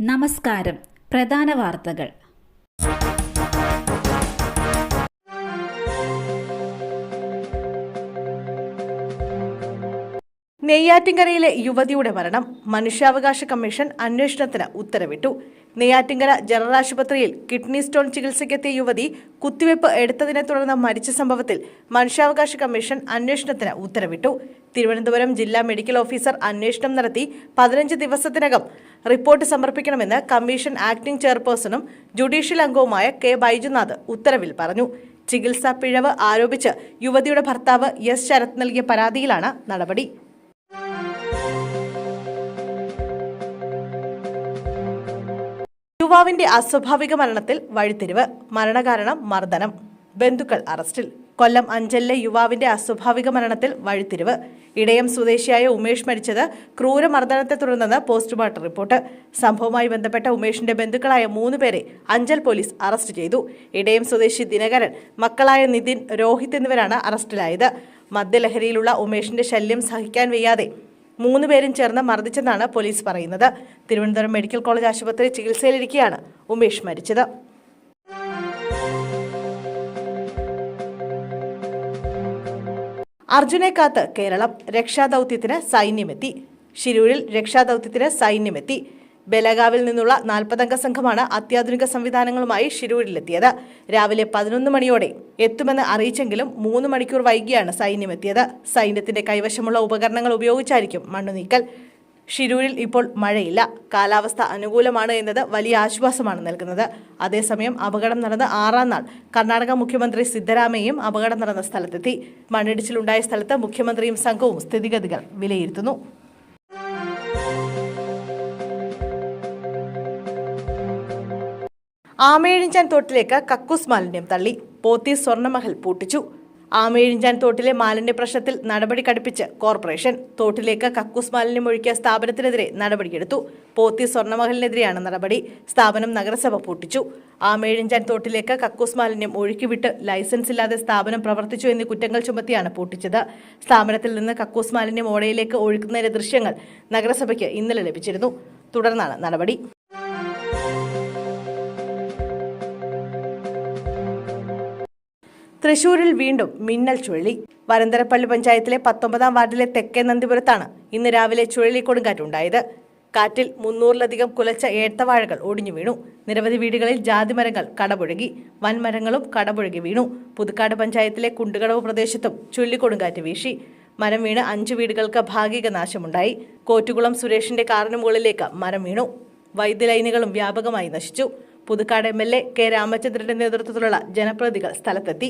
നമസ്കാരം. പ്രധാന വാർത്തകൾ. നെയ്യാറ്റിൻകരയിലെ യുവതിയുടെ മരണം. മനുഷ്യാവകാശ കമ്മീഷൻ അന്വേഷണത്തിന് ഉത്തരവിട്ടു. നെയ്യാറ്റിൻകര ജനറൽ ആശുപത്രിയിൽ കിഡ്നി സ്റ്റോൺ ചികിത്സയ്ക്കെത്തിയ യുവതി കുത്തിവയ്പ് എടുത്തതിനെ തുടർന്ന് മരിച്ച സംഭവത്തിൽ മനുഷ്യാവകാശ കമ്മീഷൻ അന്വേഷണത്തിന് ഉത്തരവിട്ടു. തിരുവനന്തപുരം ജില്ലാ മെഡിക്കൽ ഓഫീസർ അന്വേഷണം നടത്തി പതിനഞ്ച് ദിവസത്തിനകം റിപ്പോർട്ട് സമർപ്പിക്കണമെന്ന് കമ്മീഷൻ ആക്ടിംഗ് ചെയർപേഴ്സണും ജുഡീഷ്യൽ അംഗവുമായ കെ ബൈജുനാഥ് ഉത്തരവിൽ പറഞ്ഞു. ചികിത്സാ പിഴവ് ആരോപിച്ച് യുവതിയുടെ ഭർത്താവ് എസ് ശരത് നൽകിയ പരാതിയിലാണ് നടപടി. യുവാവിന്റെ അസ്വാഭാവിക മരണത്തിൽ വഴിത്തിരിവ് മരണകാരണം മർദ്ദനം ബന്ധുക്കൾ അറസ്റ്റിൽ. കൊല്ലം അഞ്ചലിലെ യുവാവിന്റെ അസ്വാഭാവിക മരണത്തിൽ വഴിത്തിരിവ്. ഇടയം സ്വദേശിയായ ഉമേഷ് മരിച്ചത് ക്രൂരമർദ്ദനത്തെ തുടർന്നെന്ന് പോസ്റ്റ്മോർട്ടം റിപ്പോർട്ട്. സംഭവവുമായി ബന്ധപ്പെട്ട ഉമേഷിന്റെ ബന്ധുക്കളായ മൂന്ന് പേരെ അഞ്ചൽ പോലീസ് അറസ്റ്റ് ചെയ്തു. ഇടയം സ്വദേശി ദിനകരൻ മക്കളായ നിതിൻ രോഹിത് എന്നിവരാണ് അറസ്റ്റിലായത്. മദ്യലഹരിയിലുള്ള ഉമേഷിന്റെ ശല്യം സഹിക്കാൻ വയ്യാതെ മൂന്ന് പേരും ചേർന്ന് മർദ്ദിച്ചെന്നാണ് പോലീസ് പറയുന്നത്. തിരുവനന്തപുരം മെഡിക്കൽ കോളേജ് ആശുപത്രി ചികിത്സയിലിരിക്കെയാണ് ഉമേഷ് മരിച്ചത്. അർജുനെ കാത്ത് കേരളം. രക്ഷാദൌത്യത്തിന് സൈന്യമെത്തി. ശിരൂരിൽ രക്ഷാദൌത്യത്തിന് സൈന്യമെത്തി. ബലഗാവിൽ നിന്നുള്ള നാൽപ്പതംഗ സംഘമാണ് അത്യാധുനിക സംവിധാനങ്ങളുമായി ഷിരൂരിലെത്തിയത് രാവിലെ പതിനൊന്ന് മണിയോടെ എത്തുമെന്ന് അറിയിച്ചെങ്കിലും മൂന്ന് മണിക്കൂർ വൈകിയാണ് സൈന്യം എത്തിയത്. സൈന്യത്തിന്റെ കൈവശമുള്ള ഉപകരണങ്ങൾ ഉപയോഗിച്ചായിരിക്കും മണ്ണു നീക്കൽ. ഷിരൂരിൽ ഇപ്പോൾ മഴയില്ല. കാലാവസ്ഥ അനുകൂലമാണ് എന്നത് വലിയ ആശ്വാസമാണ് നൽകുന്നത്. അതേസമയം അപകടം നടന്ന ആറാം നാൾ കർണാടക മുഖ്യമന്ത്രി സിദ്ധരാമയ്യയും അപകടം നടന്ന സ്ഥലത്തെത്തി. മണ്ണിടിച്ചിലുണ്ടായ സ്ഥലത്ത് മുഖ്യമന്ത്രിയും സംഘവും സ്ഥിതിഗതികൾ വിലയിരുത്തുന്നു. ആമേഴിഞ്ചാൻ തോട്ടിലേക്ക് കക്കൂസ് മാലിന്യം തള്ളി. പോത്തി സ്വർണമഹൽ പൂട്ടിച്ചു. ആമേഴിഞ്ചാൻ തോട്ടിലെ മാലിന്യ പ്രശ്നത്തിൽ നടപടി കടുപ്പിച്ച് കോർപ്പറേഷൻ തോട്ടിലേക്ക് കക്കൂസ് മാലിന്യം ഒഴുക്കിയ സ്ഥാപനത്തിനെതിരെ നടപടിയെടുത്തു. പോത്തി സ്വർണമഹലിനെതിരെയാണ് നടപടി. സ്ഥാപനം നഗരസഭ പൂട്ടിച്ചു. ആമേഴിഞ്ചാൻ തോട്ടിലേക്ക് കക്കൂസ് മാലിന്യം ഒഴുക്കിവിട്ട് ലൈസൻസ് ഇല്ലാതെ സ്ഥാപനം പ്രവർത്തിച്ചു എന്നീ കുറ്റങ്ങൾ ചുമത്തിയാണ് പൂട്ടിച്ചത്. സ്ഥാപനത്തിൽ നിന്ന് കക്കൂസ് മാലിന്യം ഓടയിലേക്ക് ഒഴുക്കുന്നതിന്റെ ദൃശ്യങ്ങൾ നഗരസഭയ്ക്ക് ഇന്നലെ ലഭിച്ചിരുന്നു. തുടർന്നാണ് നടപടി. തൃശൂരിൽ വീണ്ടും മിന്നൽ ചുഴലി. വരന്തരപ്പള്ളി പഞ്ചായത്തിലെ പത്തൊമ്പതാം വാർഡിലെ തെക്കേ നന്ദിപുരത്താണ് ഇന്ന് രാവിലെ ചുഴലി കൊടുങ്കാറ്റുണ്ടായത്. കാറ്റിൽ മുന്നൂറിലധികം കുലച്ച ഏത്തവാഴകൾ ഒടിഞ്ഞു വീണു. നിരവധി വീടുകളിൽ ജാതിമരങ്ങൾ കടപുഴകി. വൻമരങ്ങളും കടപുഴകി വീണു. പുതുക്കാട് പഞ്ചായത്തിലെ കുണ്ടുകടവ് പ്രദേശത്തും ചുഴലിക്കൊടുങ്കാറ്റ് വീശി. മരം വീണ് അഞ്ചു വീടുകൾക്ക് ഭാഗിക നാശമുണ്ടായി കോറ്റുകുളം സുരേഷിന്റെ കാറിന് മുകളിലേക്ക് മരം വീണു. വൈദ്യുതി ലൈനുകളും വ്യാപകമായി നശിച്ചു. Puthukkad M L A K രാമചന്ദ്രന്റെ നേതൃത്വത്തിലുള്ള ജനപ്രതിനിധികൾ സ്ഥലത്തെത്തി.